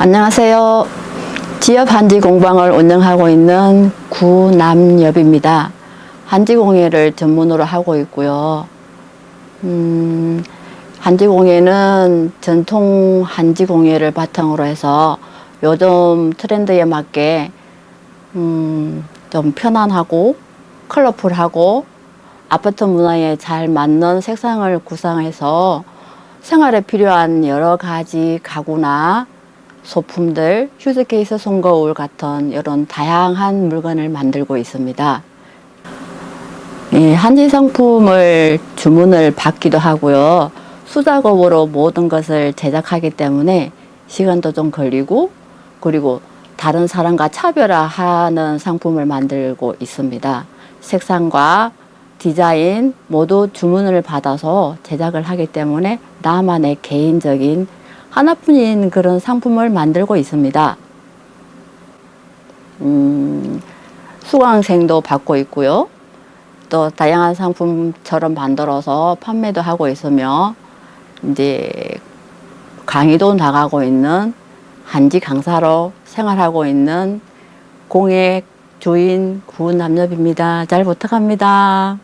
안녕하세요. 지역 한지 공방을 운영하고 있는 구남엽입니다. 한지 공예를 전문으로 하고 있고요. 음, 한지 공예는 전통 한지 공예를 바탕으로 해서 요즘 트렌드에 맞게 음, 좀 편안하고 컬러풀하고 아파트 문화에 잘 맞는 색상을 구상해서 생활에 필요한 여러 가지 가구나 소품들, 휴즈케이스, 손거울 같은 이런 다양한 물건을 만들고 있습니다. 예, 한지 상품을 주문을 받기도 하고요. 수작업으로 모든 것을 제작하기 때문에 시간도 좀 걸리고 그리고 다른 사람과 차별화하는 상품을 만들고 있습니다. 색상과 디자인 모두 주문을 받아서 제작을 하기 때문에 나만의 개인적인 하나뿐인 그런 상품을 만들고 있습니다. 음, 수강생도 받고 있고요. 또 다양한 상품처럼 만들어서 판매도 하고 있으며 이제 강의도 나가고 있는 한지 강사로 생활하고 있는 공예 주인 구남엽입니다. 잘 부탁합니다.